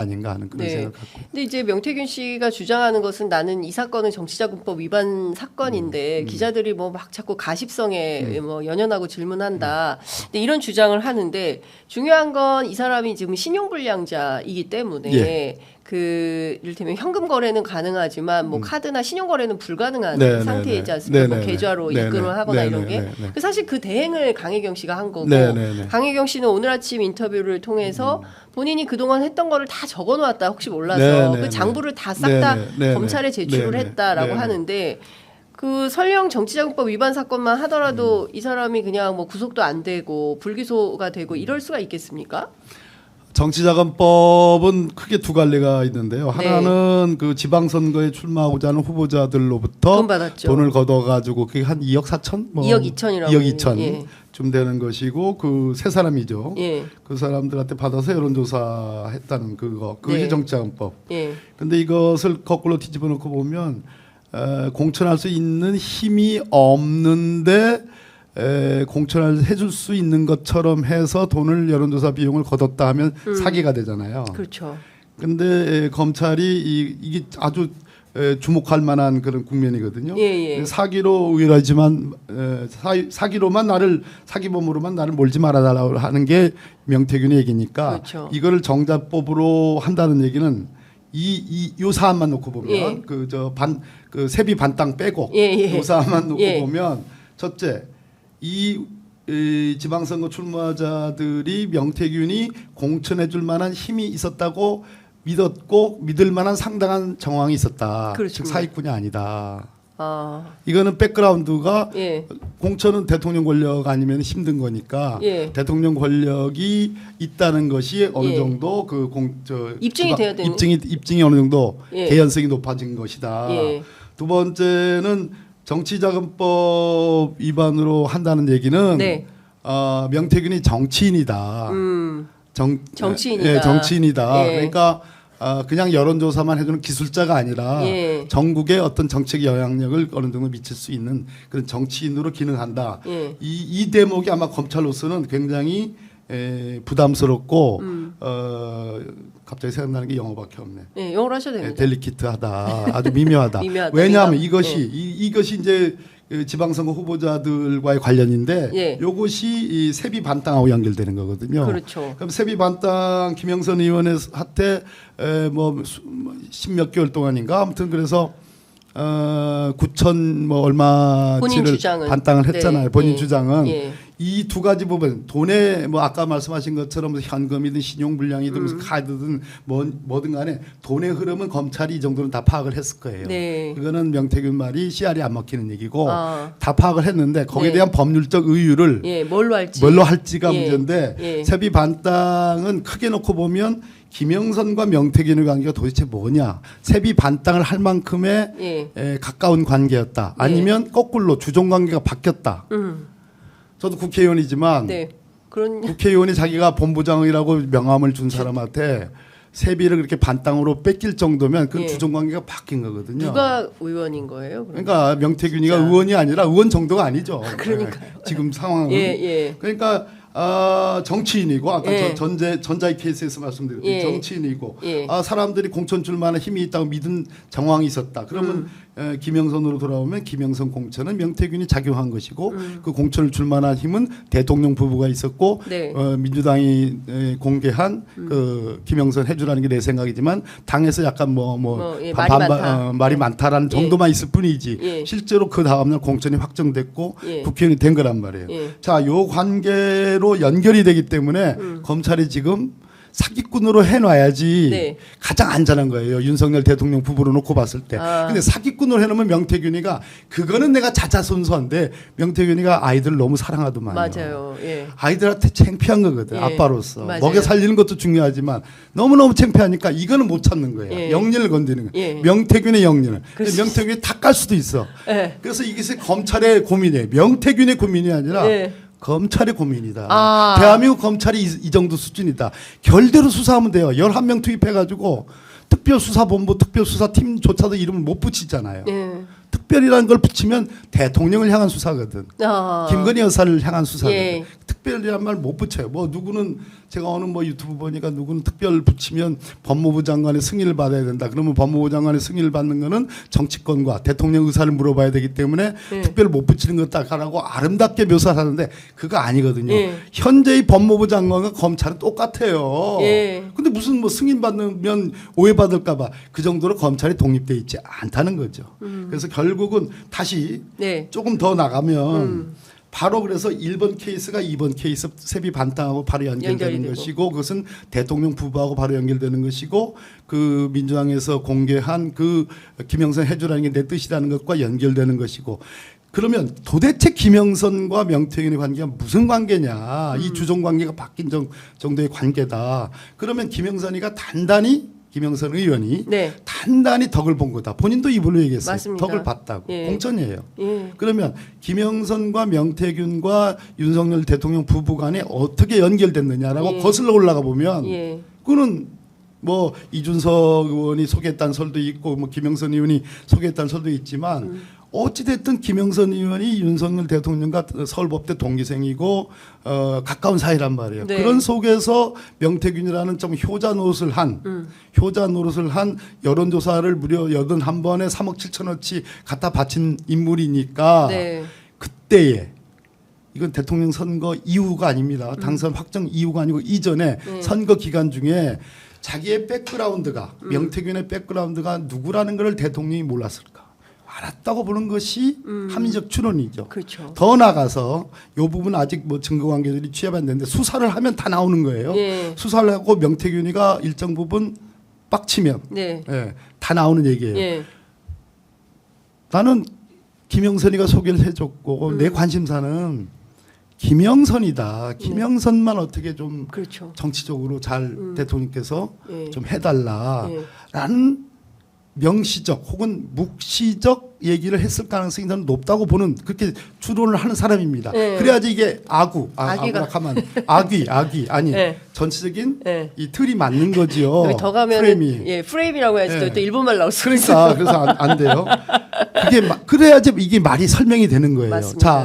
아닌가 하는 그런 네. 생각을 갖고. 근데 이제 명태균 씨가 주장하는 것은 나는 이 사건은 정치자금법 위반 음. 사건인데 기자들이 뭐 막 자꾸 가십성에 뭐 연연하고 질문한다. 음. 근데 이런 주장을 하는데 중요한 건 이 사람이 지금 신용불량자이기 때문에 예. 그 이를테면 현금 거래는 가능하지만 뭐 카드나 신용 거래는 불가능한 음. 네, 네, 상태이지 네. 않습니까? 네, 뭐 네, 네. 계좌로 네, 입금을 네. 하거나 네, 이런 네, 게 네, 네. 그 사실 그 대행을 강혜경 씨가 한 거고 네, 네, 네. 강혜경 씨는 오늘 아침 인터뷰를 통해서 본인이 그동안 했던 거를 다 적어 놓았다 혹시 몰라서 네, 네, 그 네. 장부를 다싹 네, 다 검찰에 네. 제출을. 했다라고. 하는데 그 설령 정치자금법 위반 사건만 하더라도 음. 이 사람이 그냥 뭐 구속도 안 되고 불기소가 되고 이럴 수가 있겠습니까? 정치자금법은 크게 두 갈래가 있는데요. 네. 하나는 그 지방선거에 출마하고자 하는 후보자들로부터 돈 받았죠. 돈을 걷어가지고 그게 한 2억 4천, 뭐 2억 2천이라고 2억 2천 예. 좀 되는 것이고 그 세 사람이죠. 예, 그 사람들한테 받아서 여론조사 했다는 그거 그것이 네. 정치자금법. 예, 근데 이것을 거꾸로 뒤집어 놓고 보면 에, 공천할 수 있는 힘이 없는데 에, 공천을 해줄 수 있는 것처럼 해서 돈을 여론조사 비용을 걷었다 하면 사기가 되잖아요. 그렇죠. 근데 에, 검찰이 이, 이게 아주 에, 주목할 만한 그런 국면이거든요. 예, 예. 사기로 의뢰하지만 에, 사, 사기로만 나를 사기범으로만 나를 몰지 말아달라고 하는 게 명태균의 얘기니까 그렇죠. 이거를 정자법으로 한다는 얘기는 이 이 요 사안만 놓고 보면 예. 그저 반 그 세비 반땅 빼고 예, 예. 요 사안만 놓고 예. 보면 첫째 이, 이 지방선거 출마자들이 명태균이 공천해줄 만한 힘이 있었다고 믿었고 믿을 만한 상당한 정황이 있었다. 그렇죠. 즉 사기꾼이 아니다. 아, 이거는 백그라운드가 예, 공천은 대통령 권력 아니면 힘든 거니까 예. 대통령 권력이 있다는 것이 어느 예. 정도 그 공 저 입증이 돼야 되는- 입증이 입증이 어느 정도 예. 개연성이 높아진 것이다. 예. 두 번째는 정치자금법 위반으로 한다는 얘기는 네. 어, 명태균이 정치인이다. 음, 정, 정치인이다. 예, 정치인이다. 예. 그러니까 어, 그냥 여론조사만 해주는 기술자가 아니라 예. 전국의 어떤 정책 영향력을 어느 정도 미칠 수 있는 그런 정치인으로 기능한다. 예. 이, 이 대목이 아마 검찰로서는 굉장히 에, 부담스럽고 음. 어, 갑자기 생각나는 게 영어밖에 없네. 예, 영어로 하셔도 예, 됩니다. 델리키트하다. 아주 미묘하다. 미묘하다. 왜냐하면 미묘. 이것이 예. 이, 이것이 이제 그 지방선거 후보자들과의 관련인데 예. 이것이 이 세비 반땅하고 연결되는 거거든요. 그렇죠. 그럼 세비 반땅 김영선 의원의 한테 뭐 십몇 개월 동안인가 아무튼 그래서 어 9천 뭐 얼마치를 주장은. 반땅을 했잖아요. 네. 본인 예. 주장은 예. 이 두 가지 부분 돈에 뭐 아까 말씀하신 것처럼 현금이든 신용불량이든 무슨 카드든 뭐, 뭐든 간에 돈의 흐름은 검찰이 이 정도는 다 파악을 했을 거예요. 네. 그거는 명태균 말이 씨알이 안 먹히는 얘기고 아. 다 파악을 했는데 거기에 네. 대한 법률적 의유를 예, 뭘로 할지. 뭘로 할지가 예. 문제인데 예. 세비 반땅은 크게 놓고 보면 김영선과 명태균의 관계가 도대체 뭐냐 세비 반땅을 할 만큼의 예. 에, 가까운 관계였다 아니면 거꾸로 주종 관계가 바뀌었다 음. 저도 국회의원이지만 네. 그런 국회의원이 자기가 본부장이라고 명함을 준 사람한테 세비를 그렇게 반땅으로 뺏길 정도면 그 예. 주종 관계가 바뀐 거거든요. 누가 의원인 거예요? 그럼? 그러니까 명태균이가 진짜. 의원이 아니라 의원 정도가 아니죠. 그러니까요. 네, 지금 상황은 예, 예. 그러니까 아, 정치인이고 아까 예. 저 전제 전자의 케이스에서 말씀드렸듯이 예. 정치인이고 예. 아, 사람들이 공천 줄 만한 힘이 있다고 믿은 정황이 있었다. 그러면 음. 에, 김영선으로 돌아오면 김영선 공천은 명태균이 작용한 것이고 음. 그 공천을 줄 만한 힘은 대통령 부부가 있었고 네. 음. 어, 민주당이 에, 공개한 그 김영선 해주라는 게 내 생각이지만 당에서 약간 뭐뭐 뭐, 예, 말이 많다. 어, 말이 많다라는 예. 정도만 있을 뿐이지 예. 실제로 그 다음날 공천이 확정됐고 예. 국회의원이 된 거란 말이에요. 예. 자, 요 관계로 연결이 되기 때문에 음. 검찰이 지금 사기꾼으로 해놔야지 네. 가장 안전한 거예요. 윤석열 대통령 부부로 놓고 봤을 때. 아. 근데 사기꾼으로 해놓으면 명태균이가 그거는 내가 자자손손한데 명태균이가 아이들 너무 사랑하더만요. 맞아요. 예. 아이들한테 창피한 거거든 예. 아빠로서 맞아요. 먹여 살리는 것도 중요하지만 너무너무 창피하니까 이거는 못 참는 거예요 예. 영리를 건드리는 거예요 예. 명태균의 영리를. 명태균이 다 깔 수도 있어 예. 그래서 이게 검찰의 고민이에요 명태균의 고민이 아니라 예. 검찰의 고민이다 아. 대한민국 검찰이 이, 이 정도 수준이다 결대로 수사하면 돼요 11명 투입해가지고 특별수사본부 특별수사팀조차도 이름을 못 붙이잖아요 예. 특별이라는 걸 붙이면 대통령을 향한 수사거든 아. 김건희 여사를 향한 수사거든. 예. 특별이란 말 못 붙여요. 뭐 누구는 제가 어느 뭐 유튜브 보니까 누구는 특별 붙이면 법무부 장관의 승인을 받아야 된다. 그러면 법무부 장관의 승인을 받는 거는 정치권과 대통령 의사를 물어봐야 되기 때문에 네. 특별 못 붙이는 것다라고 아름답게 묘사를 하는데 그거 아니거든요. 예. 현재의 법무부 장관과 검찰은 똑같아요. 예. 근데 무슨 뭐 승인 받으면 오해받을까 봐 그 정도로 검찰이 독립돼 있지 않다는 거죠. 음. 그래서 결국은 다시 네. 조금 더 나가면 음. 바로 그래서 1번 케이스가 2번 케이스 세비 반탕하고 바로 연결되는. 것이고 그것은 대통령 부부하고 바로 연결되는 것이고 그 민주당에서 공개한 그 김영선 해주라는 게 내 뜻이라는 것과 연결되는 것이고 그러면 도대체 김영선과 명태균의 관계가 무슨 관계냐 음. 이 주종 관계가 바뀐 정, 정도의 관계다 그러면 김영선이가 단단히 김영선 의원이 네. 단단히 덕을 본 거다 본인도 입으로 얘기했어요 맞습니다. 덕을 봤다고 예. 공천이에요 예. 그러면 김영선과 명태균과 윤석열 대통령 부부 간에 어떻게 연결됐느냐라고 예. 거슬러 올라가 보면 예. 그거는 뭐 이준석 의원이 소개했다는 설도 있고 뭐 김영선 의원이 소개했다는 설도 있지만 음. 어찌 됐든 김영선 의원이 윤석열 대통령과 서울법대 동기생이고 어 가까운 사이란 말이에요. 네. 그런 속에서 명태균이라는 좀 효자 노릇을 한 음. 효자 노릇을 한 여론조사를 무려 81번에 3억 7천원치 갖다 바친 인물이니까 네. 그때에 이건 대통령 선거 이후가 아닙니다. 당선 확정 이후가 아니고 이전에 네. 선거 기간 중에 자기의 백그라운드가 명태균의 백그라운드가 누구라는 것을 대통령이 몰랐을까? 알았다고 보는 것이 합리적 추론이죠. 그렇죠. 더 나가서 이 부분 아직 뭐 증거 관계들이 취합 안 됐는데 수사를 하면 다 나오는 거예요. 예. 수사를 하고 명태균이가 일정 부분 빡치면 네. 예, 다 나오는 얘기예요. 예. 나는 김영선이가 소개를 해줬고 음. 내 관심사는 김영선이다. 네. 김영선만 어떻게 좀 그렇죠. 정치적으로 잘 음. 대통령께서 예. 좀 해달라라는 예. 명시적 혹은 묵시적 얘기를 했을 가능성이 저는 높다고 보는 그렇게 추론을 하는 사람입니다. 예. 그래야지 이게 아구, 아, 아기가. 아구라 하면 아귀, 아귀 아니 예. 전체적인 예. 이 틀이 맞는 거지요. 여기 더 가면 프레임이. 예 프레임이라고 해야지 예. 또, 또 일본말 나올 수가 그러니까 있어요. 그래서 안, 안 돼요. 그게 마- 그래야지 이게 말이 설명이 되는 거예요. 맞습니다. 자,